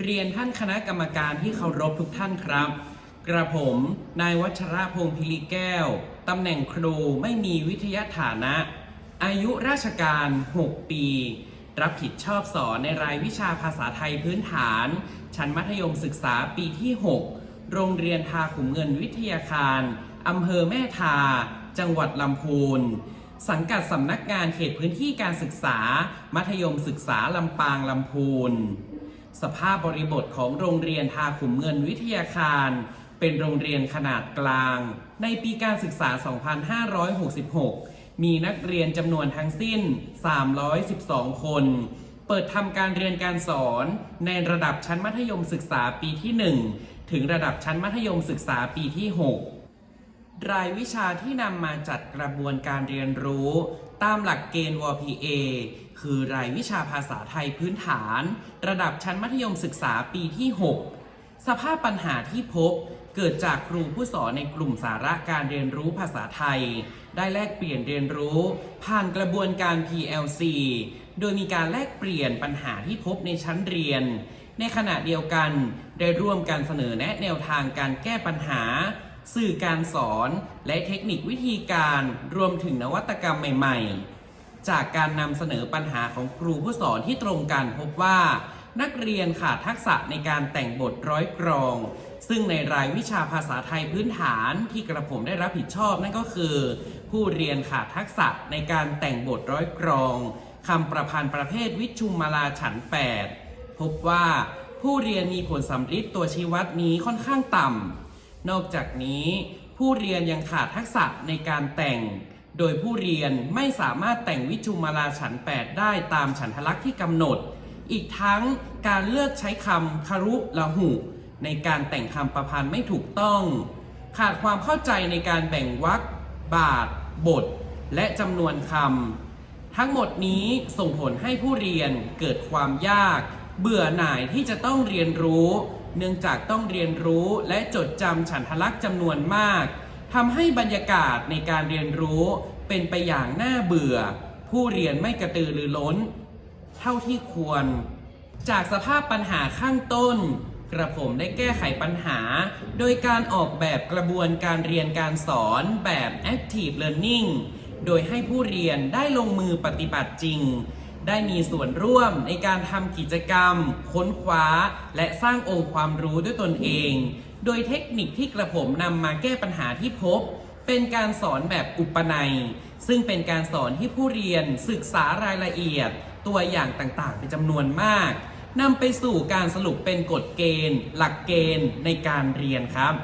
เรียนท่านคณะกรรมการที่เคารพทุกท่านครับ กระผมนายวัชระพงศ์พิริแก้ว ตำแหน่งครูไม่มีวิทยาฐานะ อายุราชการ 6 ปี รับผิดชอบสอนในรายวิชาภาษาไทยพื้นฐาน ชั้นมัธยมศึกษาปีที่ 6 โรงเรียนทาขุมเงินวิทยาคารอำเภอแม่ทา จังหวัดลำพูนสังกัดสำนักงานเขตพื้นที่การศึกษา มัธยมศึกษาลำปางลำพูน สภาพบริบทของโรงเรียนทาขุมเงินวิทยาคาร เป็นโรงเรียนขนาดกลาง ในปีการศึกษา 2566 มีนักเรียนจำนวนทั้งสิ้น 312 คน เปิดทำการเรียนการสอน ในระดับชั้นมัธยมศึกษาปีที่ 1 ถึงระดับชั้นมัธยมศึกษาปีที่ 6 รายวิชาที่นำมาจัดกระบวนการเรียนรู้ ตามหลักเกณฑ์ WPA คือรายวิชาภาษาไทยพื้นฐาน ระดับชั้นมัธยมศึกษาปีที่ 6 สภาพปัญหาที่พบเกิดจากครูผู้สอนในกลุ่มสาระการเรียนรู้ภาษาไทย ได้แลกเปลี่ยนเรียนรู้ ผ่านกระบวนการ PLC โดยมีการแลกเปลี่ยนปัญหาที่พบในชั้นเรียน ในขณะเดียวกันได้ร่วมกันเสนอแนะแนวทางการแก้ปัญหา สื่อการสอน และเทคนิควิธีการรวมถึงนวัตกรรมใหม่ ๆ จากการนำเสนอปัญหาของครูผู้สอนที่ตรงกันพบว่า นักเรียนขาดทักษะในการแต่งบทร้อยกรอง ซึ่งในรายวิชาภาษาไทยพื้นฐานที่กระผมได้รับผิดชอบนั่นก็คือ ผู้เรียนขาดทักษะในการแต่งบทร้อยกรองคำประพันธ์ประเภทวิชุมมาลาฉัน 8 พบว่าผู้เรียนมีผลสัมฤทธิ์ตัวชี้วัดนี้ค่อนข้างต่ำนอกจากนี้ ผู้เรียนยังขาดทักษะในการแต่ง โดยผู้เรียนไม่สามารถแต่งวิจุมาลาฉัน 8 ได้ตามฉันทลักษณ์ที่กำหนด อีกทั้งการเลือกใช้คำคารุละหุ ในการแต่งคำประพันธ์ไม่ถูกต้อง ขาดความเข้าใจในการแบ่งวรรคบาท บท และจำนวนคำทั้งหมดนี้ส่งผลให้ผู้เรียนเกิดความยาก เบื่อหน่ายที่จะต้องเรียนรู้ เนื่องจากต้องเรียนรู้และจดจำฉันทลักษณ์จำนวนมาก ทำให้บรรยากาศในการเรียนรู้เป็นไปอย่างน่าเบื่อ ผู้เรียนไม่กระตือรือร้น เท่าที่ควร จากสภาพปัญหาข้างต้น กระผมได้แก้ไขปัญหา โดยการออกแบบกระบวนการเรียนการสอนแบบ active learning โดยให้ผู้เรียนได้ลงมือปฏิบัติจริง ได้มีส่วนร่วมในการทำกิจกรรม ค้นคว้า และสร้างองค์ความรู้ด้วยตนเอง โดยเทคนิคที่กระผมนำมาแก้ปัญหาที่พบ เป็นการสอนแบบอุปนัย ซึ่งเป็นการสอนที่ผู้เรียนศึกษารายละเอียด ตัวอย่างต่างๆ เป็นจำนวนมากนำไปสู่การสรุปเป็นกฎเกณฑ์ หลักเกณฑ์ในการเรียนครับ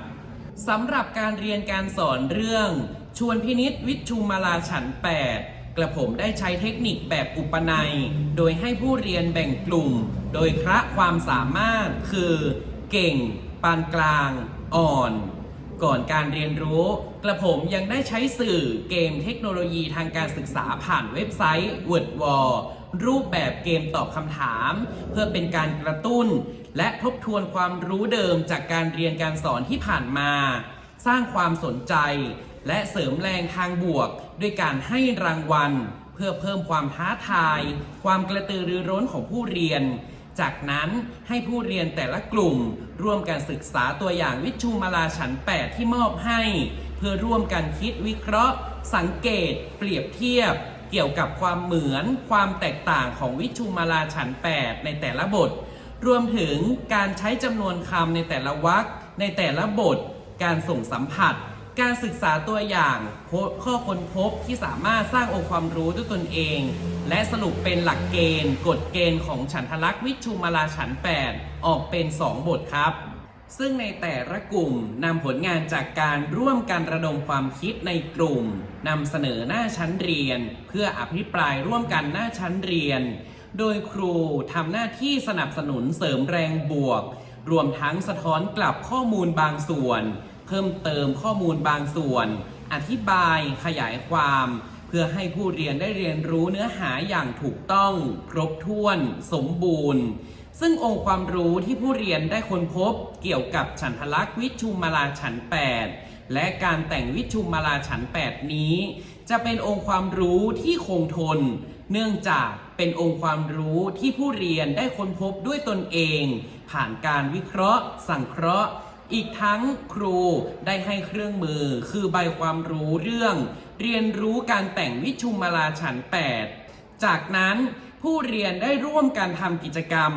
สำหรับการเรียนการสอนเรื่อง ชวนพินิษวิชุมมาลาฉัน 8 กระผมได้ใช้เทคนิคแบบอุปนัย โดยให้ผู้เรียนแบ่งกลุ่ม โดยคละความสามารถคือ เก่ง ปานกลาง อ่อน ก่อนการเรียนรู้ กระผมยังได้ใช้สื่อเกมเทคโนโลยีทางการศึกษาผ่านเว็บไซต์ Word Wall รูปแบบเกมตอบคำถาม เพื่อเป็นการกระตุ้น และทบทวนความรู้เดิมจากการเรียนการสอนที่ผ่านมา สร้างความสนใจ และเสริมแรงทางบวก ด้วยการให้รางวัล เพื่อเพิ่มความท้าทาย ความกระตือรือร้นของผู้เรียน จากนั้นให้ผู้เรียนแต่ละกลุ่ม ร่วมกันศึกษาตัวอย่างวิชุมาลาฉันท์8ที่มอบให้ เพื่อร่วมกันคิดวิเคราะห์ สังเกต เปรียบเทียบ เกี่ยวกับความเหมือนความแตกต่างของวิชุมาลาฉันท์8ในแต่ละบท รวมถึงการใช้จำนวนคำในแต่ละวรรคในแต่ละบท การส่งสัมผัส การศึกษาตัวอย่างข้อค้นพบที่สามารถสร้างองค์ความรู้ด้วยตนเอง และสรุปเป็นหลักเกณฑ์ กฎเกณฑ์ของฉันทลักษณ์วิชุมาลาฉันท์8ออกเป็น 2 บทครับ ซึ่งในแต่ละกลุ่มนำผลงานจากการร่วมกันระดมความคิดในกลุ่มนำเสนอหน้าชั้นเรียน เพื่ออภิปรายร่วมกันหน้าชั้นเรียน โดยครูทำหน้าที่สนับสนุนเสริมแรงบวก รวมทั้งสะท้อนกลับข้อมูลบางส่วน เพิ่มเติมข้อมูลบางส่วน อธิบายขยายความเพื่อให้ผู้เรียนได้เรียนรู้เนื้อหาอย่างถูกต้อง ครบถ้วน สมบูรณ์ ซึ่งองค์ความรู้ที่ผู้เรียนได้ค้นพบเกี่ยวกับฉันทลักษณ์วิชุมมาลาฉัน 8 และการแต่งวิชุมมาลาฉัน 8 นี้ จะเป็นองค์ความรู้ที่คงทน เนื่องจากเป็นองค์ความรู้ที่ผู้เรียนได้ค้นพบด้วยตนเอง ผ่านการวิเคราะห์ สังเคราะห์ อีกทั้งครูได้ให้เครื่องมือคือใบความรู้เรื่อง เรียนรู้การแต่งวิชุมมาลาฉัน 8 จากนั้นผู้เรียนได้ร่วมกันทำกิจกรรม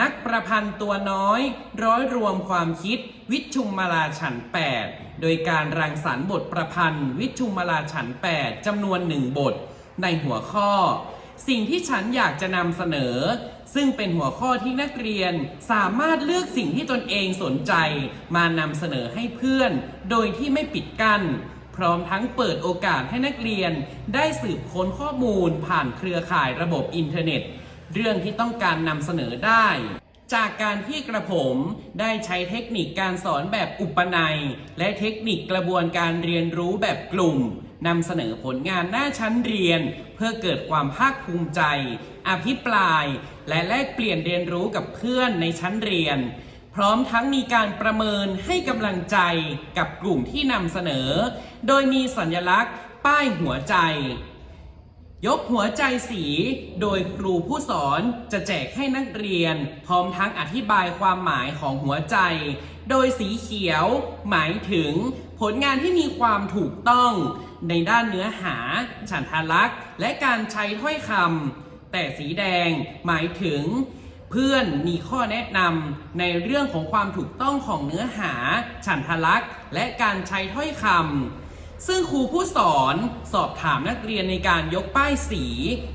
นักประพันธ์ตัวน้อย ร้อยรวมความคิด วิชุมมาลาฉัน 8 โดยการรังสรรค์บทประพันธ์ วิชุมมาลาฉัน 8จำนวนหนึ่งบท ในหัวข้อ สิ่งที่ฉันอยากจะนำเสนอ ซึ่งเป็นหัวข้อที่นักเรียนสามารถเลือกสิ่งที่ตนเองสนใจ มานำเสนอให้เพื่อน โดยที่ไม่ปิดกั้นพร้อมทั้งเปิดโอกาสให้นักเรียน ได้สืบค้นข้อมูลผ่านเครือข่ายระบบอินเทอร์เน็ต เรื่องที่ต้องการนำเสนอได้ จากการที่กระผมได้ใช้เทคนิคการสอนแบบอุปนัย และเทคนิคกระบวนการเรียนรู้แบบกลุ่ม นำเสนอผลงานหน้าชั้นเรียน เพื่อเกิดความภาคภูมิใจ อภิปราย และแลกเปลี่ยนเรียนรู้กับเพื่อนในชั้นเรียน พร้อมทั้งมีการประเมินให้กำลังใจกับกลุ่มที่นำเสนอ โดยมีสัญลักษณ์ ป้ายหัวใจ ยกหัวใจสี โดยครูผู้สอนจะแจกให้นักเรียน พร้อมทั้งอธิบายความหมายของหัวใจ โดยสีเขียว หมายถึง ผลงานที่มีความถูกต้อง ในด้านเนื้อหา ฉันทลักษณ์ และการใช้ถ้อยคำแต่สีแดง หมายถึง เพื่อนมีข้อแนะนำในเรื่องของความถูกต้องของเนื้อหา ฉันทลักษณ์ และการใช้ถ้อยคำ ซึ่งครูผู้สอนสอบถามนักเรียนในการยกป้ายสี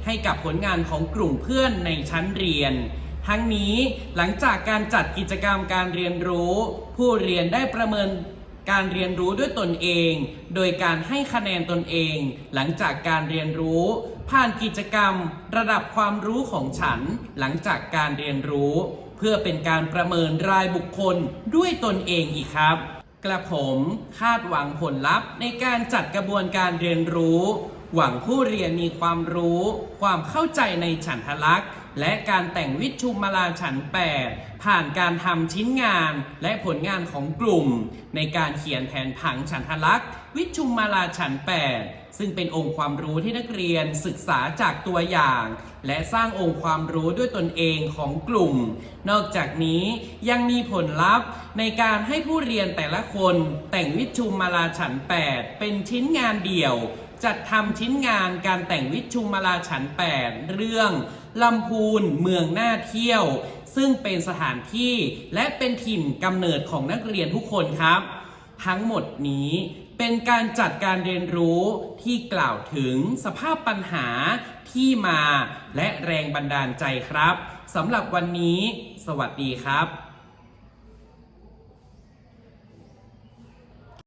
ให้กับผลงานของกลุ่มเพื่อนในชั้นเรียน ทั้งนี้หลังจากการจัดกิจกรรมการเรียนรู้ ผู้เรียนได้ประเมินการเรียนรู้ด้วยตนเอง โดยการให้คะแนนตนเอง หลังจากการเรียนรู้ ผ่านกิจกรรมระดับความรู้ของฉัน หลังจากการเรียนรู้ เพื่อเป็นการประเมินรายบุคคลด้วยตนเองอีกครับ กระผมคาดหวังผลลัพธ์ในการจัดกระบวนการเรียนรู้ หวังผู้เรียนมีความรู้ ความเข้าใจในฉันทลักษณ์ และการแต่งวิชุมมาลาฉันแปดผ่านการทำชิ้นงานและผลงานของกลุ่ม ในการเขียนแผนผังฉันทลักษณ์ วิชุมมาลาฉันแปด ซึ่งเป็นองค์ความรู้ที่นักเรียนศึกษาจากตัวอย่าง และสร้างองค์ความรู้ด้วยตนเองของกลุ่ม นอกจากนี้ยังมีผลลัพธ์ในการให้ผู้เรียนแต่ละคนแต่งวิชุมมาลาฉันแปดเป็นชิ้นงานเดี่ยว จัดทำชิ้นงานการแต่งวิชุมมาลาฉันแปดเรื่องลำพูนเมืองน่าเที่ยว ซึ่งเป็นสถานที่และเป็นถิ่นกำเนิดของนักเรียนทุกคนครับ ทั้งหมดนี้เป็นการจัดการเรียนรู้ที่กล่าวถึงสภาพปัญหาที่มาและแรงบันดาลใจครับสำหรับวันนี้ สวัสดีครับ